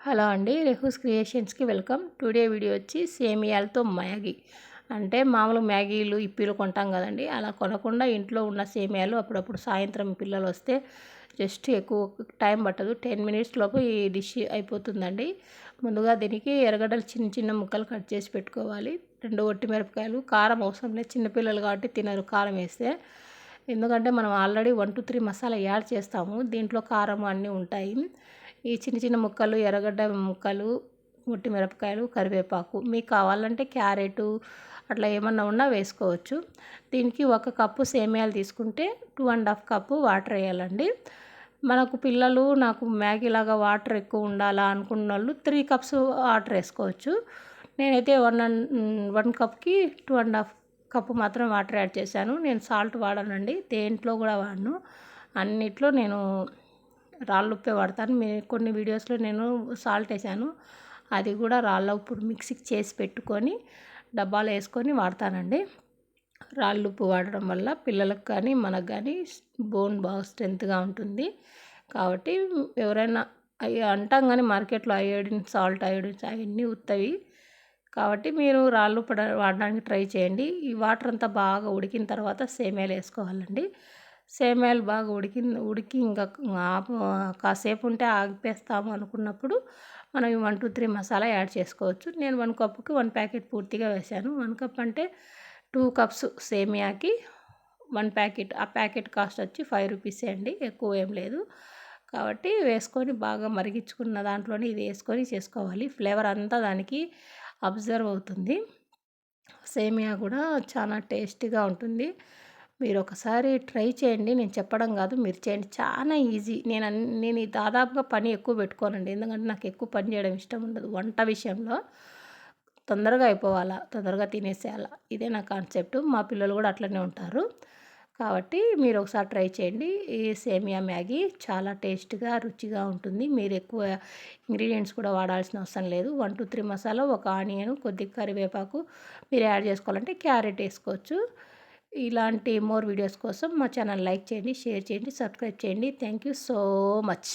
Hello అండి రెహూస్ క్రియేషన్స్కి వెల్కమ్. టుడే వీడియో వచ్చి సేమియాలతో మ్యాగీ. అంటే మామూలు మ్యాగీలు ఇప్పీలు కొంటాం కదండి. అలా కొనకుండా ఇంట్లో ఉన్న సేమియాలు అప్పుడప్పుడు సాయంత్రం పిల్లలు వస్తే జస్ట్ ఎక్కువ టైం పట్టదు. టెన్ మినిట్స్ లోపు ఈ డిష్ అయిపోతుందండి. ముందుగా దీనికి ఎర్రగడ్డలు చిన్న చిన్న ముక్కలు కట్ చేసి పెట్టుకోవాలి. రెండు ఒట్టి మిరపకాయలు కారం అవసరం లేదు. చిన్నపిల్లలు కాబట్టి తినరు కారం వేస్తే. ఎందుకంటే మనం already one two three masala add చేస్తాము. దీంట్లో కారం అన్నీ ఉంటాయి. ఈ చిన్న చిన్న ముక్కలు ఎర్రగడ్డ ముక్కలు ముట్టి మిరపకాయలు కరివేపాకు. మీకు కావాలంటే క్యారెట్ అట్లా ఏమన్నా ఉన్నా వేసుకోవచ్చు. దీనికి ఒక కప్పు సేమియాలు తీసుకుంటే two and half cup water వేయాలండి. మనకు పిల్లలు నాకు మ్యాగీ లాగా వాటర్ ఎక్కువ ఉండాలా అనుకున్న వాళ్ళు త్రీ కప్స్ వాటర్ వేసుకోవచ్చు. నేనైతే వన్ అండ్ వన్ కప్కి టూ అండ్ హాఫ్ కప్పు మాత్రం వాటర్ యాడ్ చేశాను. నేను సాల్ట్ వాడనండి దేంట్లో కూడా వాడను. అన్నిట్లో నేను రాళ్ళు ఉప్పే వాడతాను. మీ కొన్ని వీడియోస్లో నేను సాల్ట్ వేసాను. అది కూడా రాళ్ళ ఉప్పు మిక్సీకి చేసి పెట్టుకొని డబ్బాలో వేసుకొని వాడతానండి. రాళ్ళు ఉప్పు వాడడం వల్ల పిల్లలకు కానీ మనకు కానీ బోన్ బాగా స్ట్రెంత్గా ఉంటుంది. కాబట్టి ఎవరైనా అవి అంటాం కానీ మార్కెట్లో అయోడిన్ సాల్ట్ అయోడిన్ అవన్నీ ఉత్తవి. కాబట్టి మీరు రాళ్ళు పడ వాడడానికి ట్రై చేయండి. ఈ వాటర్ అంతా బాగా ఉడికిన తర్వాత సేమ్యాలు వేసుకోవాలండి. సేమ్యాలు బాగా ఉడికి ఉడికి ఇంకా కాసేపు ఉంటే ఆగిపేస్తాము అనుకున్నప్పుడు మనం one two three masala add చేసుకోవచ్చు. నేను వన్ కప్పుకి వన్ ప్యాకెట్ పూర్తిగా వేసాను. వన్ కప్ అంటే టూ కప్స్ సేమియాకి వన్ ప్యాకెట్ ఆ ప్యాకెట్ కాస్ట్ వచ్చి ఫైవ్ రూపీసే అండి. ఎక్కువ ఏం లేదు. కాబట్టి వేసుకొని బాగా మరిగించుకున్న దాంట్లోనే ఇది వేసుకొని చేసుకోవాలి. ఫ్లేవర్ అంతా దానికి అబ్జర్వ్ అవుతుంది. సేమియా కూడా చాలా టేస్టీగా ఉంటుంది. మీరు ఒకసారి ట్రై చేయండి. నేను చెప్పడం కాదు మీరు చేయండి. చాలా ఈజీ. నేను నేను దాదాపుగా పని ఎక్కువ పెట్టుకోనండి. ఎందుకంటే నాకు ఎక్కువ పని చేయడం ఇష్టం ఉండదు. వంట విషయంలో తొందరగా అయిపోవాలా తొందరగా తినేసేయాలా? ఇదే నా కాన్సెప్ట్. మా పిల్లలు కూడా అట్లనే ఉంటారు. కాబట్టి మీరు ఒకసారి ట్రై చేయండి. ఈ సేమియా మ్యాగీ చాలా టేస్ట్గా రుచిగా ఉంటుంది. మీరు ఎక్కువ ఇంగ్రీడియంట్స్ కూడా వాడాల్సిన అవసరం లేదు. వన్ టూ త్రీ మసాలా ఒక ఆనియన్ కొద్దిగా కరివేపాకు మీరు యాడ్ చేసుకోవాలంటే క్యారెట్ వేసుకోవచ్చు. ఇలాంటి మోర్ వీడియోస్ కోసం మా ఛానల్ లైక్ చేయండి షేర్ చేయండి సబ్స్క్రైబ్ చేయండి. Thank you so much.